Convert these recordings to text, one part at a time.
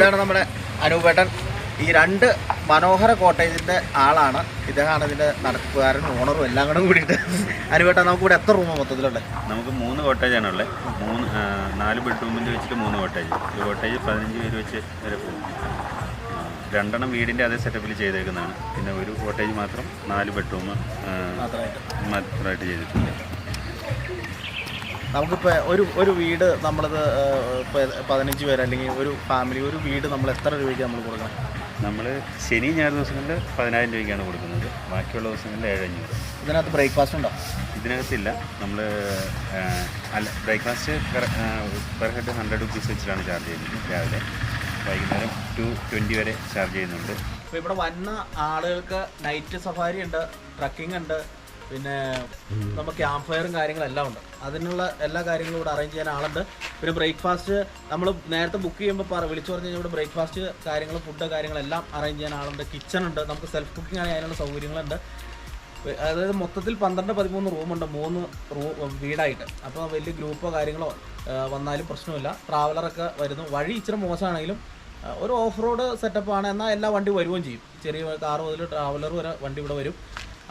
ഇതാണ് നമ്മുടെ അനൂപേട്ടൻ. ഈ രണ്ട് മനോഹര കോട്ടേജിന്റെ ആളാണ്. ഇദ്ദേഹമാണ് ഇതിന്റെ നടത്തുകാരൻ ഓണറും എല്ലാം കൂടെ കൂടിയിട്ട്. അനുപേട്ടൻ നമുക്ക് ഇവിടെ എത്ര റൂമാണ് മൊത്തത്തിലുള്ളത് നമുക്ക് മൂന്ന് കോട്ടേജാണ് ഉള്ളത്. മൂന്ന് നാല് ബെഡ്റൂമിൽ വെച്ചിട്ട് മൂന്ന് കോട്ടേജ്. ഒരു കോട്ടേജ് പതിനഞ്ച് പേര് വെച്ച് വരെ പോകും. രണ്ടെണ്ണം വീടിന്റെ അതേ സെറ്റപ്പിൽ ചെയ്തേക്കുന്നതാണ്. പിന്നെ ഒരു കോട്ടേജ് മാത്രം നാല് ബെഡ്റൂം മാത്രമായിട്ട് ചെയ്തിട്ടുണ്ട്. നമുക്കിപ്പോൾ ഒരു ഒരു വീട് നമ്മളത് പതിനഞ്ച് പേര് അല്ലെങ്കിൽ ഒരു ഫാമിലി ഒരു വീട് നമ്മൾ എത്ര രൂപയ്ക്ക് നമ്മൾ കൊടുക്കണം? നമ്മൾ ശനി ഞായർ ദിവസങ്ങളിൽ പതിനായിരം രൂപയ്ക്കാണ് കൊടുക്കുന്നത്. ബാക്കിയുള്ള ദിവസങ്ങളിൽ ഏഴഞ്ഞൂറ്. ഇതിനകത്ത് ബ്രേക്ക്ഫാസ്റ്റ് ഉണ്ടോ? ഇതിനകത്തില്ല. നമ്മൾ അല്ല breakfast per head hundred rupees വെച്ചിട്ടാണ് ചാർജ് ചെയ്യുന്നത് രാവിലെ. വൈകുന്നേരം ടു ട്വന്റി വരെ ചാർജ് ചെയ്യുന്നുണ്ട്. അപ്പോൾ ഇവിടെ വന്ന ആളുകൾക്ക് നൈറ്റ് സഫാരി ഉണ്ട് ട്രക്കിംഗ് ഉണ്ട് പിന്നെ നമുക്ക് ക്യാമ്പ് ഫയറും കാര്യങ്ങളെല്ലാം ഉണ്ട്. അതിനുള്ള എല്ലാ കാര്യങ്ങളും ഇവിടെ അറേഞ്ച് ചെയ്യാൻ ആളുണ്ട്. പിന്നെ ബ്രേക്ക്ഫാസ്റ്റ് നമ്മൾ നേരത്തെ ബുക്ക് ചെയ്യുമ്പോൾ പറ വിളിച്ചു പറഞ്ഞു കഴിഞ്ഞാൽ ഇവിടെ ബ്രേക്ക്ഫാസ്റ്റ് കാര്യങ്ങൾ ഫുഡ് കാര്യങ്ങളെല്ലാം അറേഞ്ച് ചെയ്യാൻ ആളുണ്ട്. കിച്ചൺ ഉണ്ട്. നമുക്ക് സെൽഫ് കുക്കിംഗ് ആണെങ്കിൽ അതിനുള്ള സൗകര്യങ്ങളുണ്ട്. അതായത് മൊത്തത്തിൽ പന്ത്രണ്ട് പതിമൂന്ന് റൂമുണ്ട് മൂന്ന് റൂം വീടായിട്ട്. അപ്പോൾ വലിയ ഗ്രൂപ്പോ കാര്യങ്ങളോ വന്നാലും പ്രശ്നമില്ല. ട്രാവലറൊക്കെ വരുന്നു. വഴി ഇച്ചിരി മോശമാണെങ്കിലും ഒരു ഓഫ് റോഡ് സെറ്റപ്പാണ് എന്നാൽ എല്ലാ വണ്ടി വരുകയും ചെയ്യും. ചെറിയ കാർ മുതൽ ട്രാവലർ വരെ വണ്ടി ഇവിടെ വരും.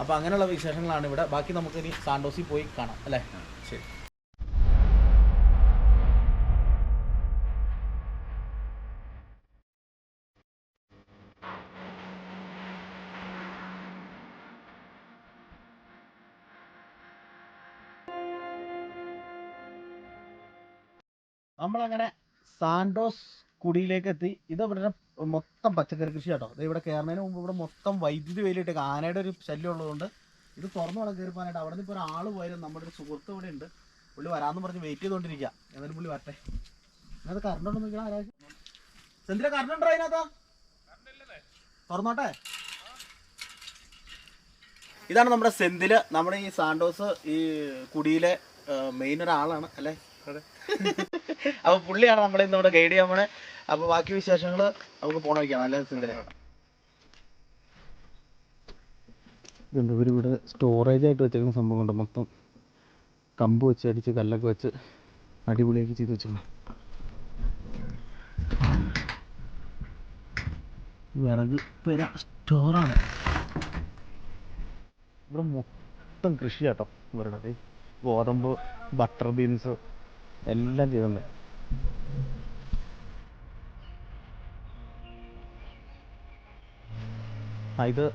അപ്പോൾ അങ്ങനെയുള്ള വിശേഷങ്ങളാണ് ഇവിടെ. ബാക്കി നമുക്ക് ഇനി സാൻഡോസിൽ പോയി കാണാം അല്ലേ? ശരി. നമ്മളങ്ങനെ സാൻഡോസ് കുടിയിലേക്ക് എത്തി ഇത് ഇവിടെ മൊത്തം പച്ചക്കറി കൃഷി കേട്ടോ. ദേ ഇവിടെ കയറുന്നതിന് മുമ്പ് ഇവിടെ മൊത്തം വൈദ്യുതി വേലിയിട്ട് ആനയുടെ ഒരു ശല്യം ഉള്ളതുകൊണ്ട് ഇത് തുറന്നു വേണം കയറിപ്പോനായിട്ട് അവിടെ നിന്ന് ഇപ്പോൾ ഒരാൾ പോയാലും നമ്മുടെ ഒരു സുഹൃത്ത് ഇവിടെ ഉണ്ട്. പുള്ളി വരാമെന്ന് പറഞ്ഞ് വെയിറ്റ് ചെയ്തുകൊണ്ടിരിക്കുക എന്നാലും പുള്ളി വരട്ടെ. അതിനകത്ത് കറണ്ട് ഉണ്ടോ നോക്കണം ആരാ സെന്തിലെ കറണ്ട് ഉണ്ടോ അതിനകത്ത്? തുറന്നോട്ടെ. ഇതാണ് നമ്മുടെ സെന്തിൽ. നമ്മുടെ ഈ സാൻഡോസ് ഈ കുടിയിലെ മെയിൻ ഒരാളാണ് അല്ലേ? അപ്പൊ പുള്ളിയാണ് നമ്മളെ ഇവിടെ ഗൈഡ് ചെയ്യാൻ പോണേ. അപ്പൊ ബാക്കി വിശേഷങ്ങൾ നമുക്ക് പോണ വയ്ക്കാം നല്ല ഇവർ ഇവിടെ സ്റ്റോറേജ് ആയിട്ട് വെച്ചേക്കുന്ന സംഭവം ഉണ്ട് മൊത്തം കമ്പ് വെച്ച് അടിച്ച് കല്ലൊക്കെ വെച്ച് അടിപൊളിയാക്കി ചെയ്ത് വെച്ചിട്ടുണ്ട്. വിറക് പെര സ്റ്റോറാണ് ഇവിടെ മൊത്തം കൃഷി കേട്ടോ ഇവരുടെ ഗോതമ്പ് ബട്ടർ ബീൻസ് എല്ലാം ചെയ്തിട്ടുണ്ട്. ഇത്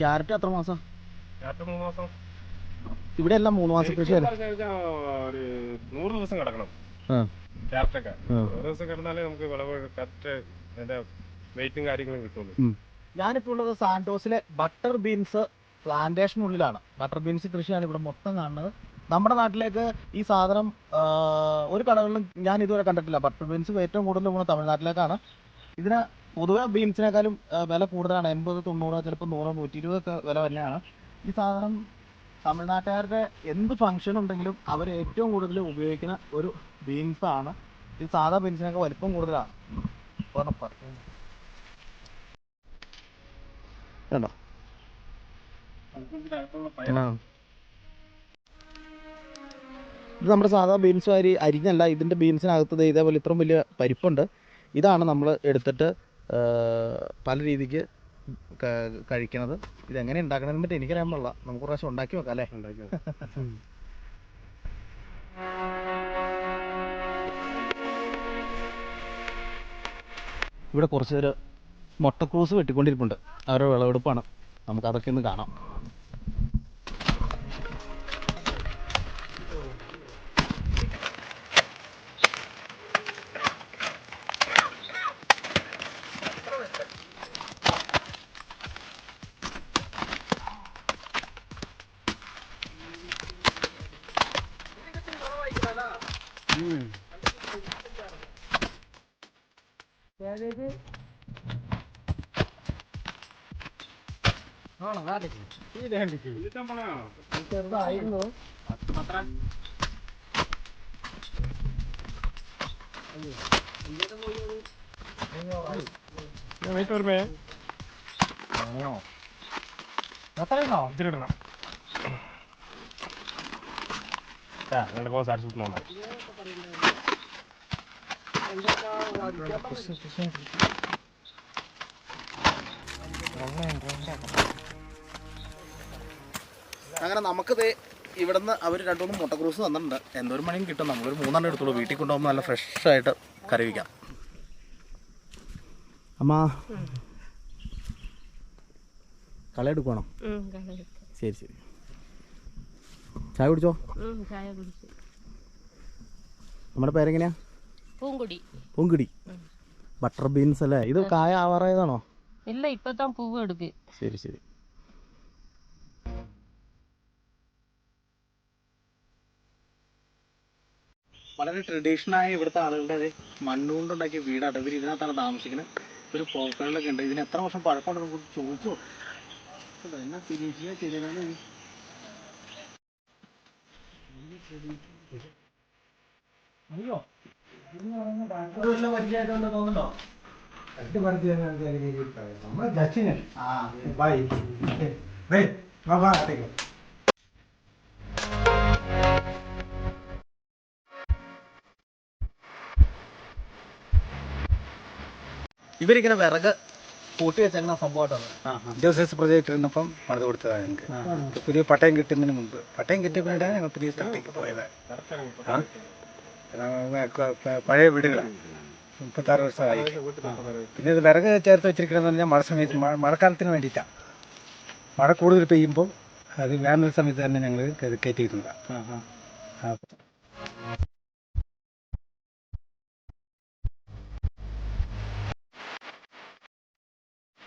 ക്യാരറ്റ് എത്ര മാസം? ഇവിടെ എല്ലാം മൂന്ന് മാസം കൃഷി നൂറ് ദിവസം കിടക്കണം. ക്യാരറ്റൊക്കെ. നൂറ് ദിവസം കിടന്നാലേ നമുക്ക് വിളവ് കറക്റ്റ് അതിന്റെ വെയിറ്റും കാര്യങ്ങളും കിട്ടുള്ളൂ. ഉം. ഞാനിപ്പോൾ ഉള്ളത് സാന്റോസിലെ ബട്ടർ ബീൻസ് പ്ലാന്റേഷനുള്ളിലാണ് ബട്ടർ ബീൻസ് കൃഷിയാണ് ഇവിടെ മൊത്തം കാണുന്നത്. നമ്മുടെ നാട്ടിലേക്ക് ഈ സാധനം ഒരു കടകളിലും ഞാൻ ഇതുവരെ കണ്ടിട്ടില്ല. ബട്ടർ ബീൻസ് ഏറ്റവും കൂടുതൽ പോകുന്നത് തമിഴ്നാട്ടിലേക്കാണ്. ഇതിന് പൊതുവെ ബീൻസിനേക്കാളും വില കൂടുതലാണ്. എൺപത് തൊണ്ണൂറ് ചിലപ്പോൾ നൂറ് നൂറ്റി ഇരുപതൊക്കെ വില തന്നെയാണ്. ഈ സാധനം തമിഴ്നാട്ടുകാരുടെ എന്ത് ഫംഗ്ഷൻ ഉണ്ടെങ്കിലും അവർ ഏറ്റവും കൂടുതൽ ഉപയോഗിക്കുന്ന ഒരു ബീൻസ് ആണ്. ഈ സാധാ ബീൻസിനൊക്കെ വലിപ്പം കൂടുതലാണ്. ആ. ഇത് നമ്മുടെ സാധാ ബീൻസ് വാരി അരിഞ്ഞല്ല ഇതിന്റെ ബീൻസിനകത്ത് ഇതേപോലെ ഇത്രയും വലിയ പരിപ്പുണ്ട്. ഇതാണ് നമ്മൾ എടുത്തിട്ട് പല രീതിക്ക് കഴിക്കണത്. ഇതെങ്ങനെ ഉണ്ടാക്കണമെന്ന് പറ്റി എനിക്കറിയാൻ പാടില്ല നമുക്ക് പ്രാവശ്യം ഉണ്ടാക്കി വെക്കാം അല്ലേ? ഇവിടെ കുറച്ച് പേര് മുട്ടക്രൂസ് വെട്ടിക്കൊണ്ടിരിപ്പുണ്ട്. അവരുടെ വിളവെടുപ്പാണ്. നമുക്ക് അതൊക്കെ ഒന്ന് കാണാം. ചെറുതായിരുന്നു വെയിറ്റ് വരുമ്പേ എത്രയാണോ ഇതിലിടണം. അങ്ങനെ നമുക്കിത് ഇവിടുന്ന് അവർ രണ്ടുമൂന്ന് മുട്ടക്രൂസ് തന്നിട്ടുണ്ട്. എന്തോരം മണിയും കിട്ടും. നമ്മളൊരു മൂന്നെണ്ണം എടുത്തോളൂ. വീട്ടിൽ കൊണ്ടുപോകുമ്പോൾ നല്ല ഫ്രഷ് ആയിട്ട് കറി വയ്ക്കാം അമ്മ. കളയെടുക്കണം ശരി ശരി. ചായ കുടിച്ചോ? ചായ കുടിച്ചു. നമ്മുടെ പേരെങ്ങനെയാ പൂങ്കുടി. പൂങ്കുടി. ബട്ടർ ബീൻസ് അല്ലേ? ഇത് കായ ആവാറായതാണോ? ഇല്ല ഇപ്പത്താൻ പൂവ് എടുക്ക്. ശരി ശരി. വളരെ ട്രഡീഷണലായ ഇവിടുത്തെ ആളുകളുടെ അത് മണ്ണുകൊണ്ടുണ്ടാക്കിയ വീടാണ് ഇവർ ഇതിനകത്താണ് താമസിക്കുന്നത്. ഒരു പോക്കറിലൊക്കെ ഉണ്ട്. ഇതിന് എത്ര വർഷം പഴക്കമുണ്ടെന്ന് ചോദിച്ചോ. ചോദിച്ചു നോക്കാം. ചെയ്തതാണ് എന്നാ തോന്നുന്നുണ്ടോ? ആ ഇവരിങ്ങനെ വിറക് കൂട്ടി വെച്ചേക്കുന്ന സംഭവമായിട്ടാണ്. ജോസഫ് പ്രൊജക്ട് ഇരുന്നപ്പം പണിത് കൊടുത്തതാണ് ഞങ്ങൾക്ക്. പുതിയ പട്ടയം കിട്ടുന്നതിന് മുമ്പ്. പട്ടയം കിട്ടിയപ്പോഴാണ് ഞങ്ങൾ പുതിയ സ്ഥലത്തേക്ക് പോയത്. പഴയ വീടുകളാണ് മുപ്പത്താറ് വർഷമായി. പിന്നെ ഇത് വിറക് ചേർത്ത് വെച്ചിരിക്കണമെന്ന് പറഞ്ഞാൽ മഴ സമയത്ത് മഴ മഴക്കാലത്തിന് വേണ്ടിയിട്ടാണ് മഴ കൂടുതൽ പെയ്യുമ്പോൾ അത് വേനൽ സമയത്ത് തന്നെ ഞങ്ങൾ കയറ്റിയിരുന്നതാണ്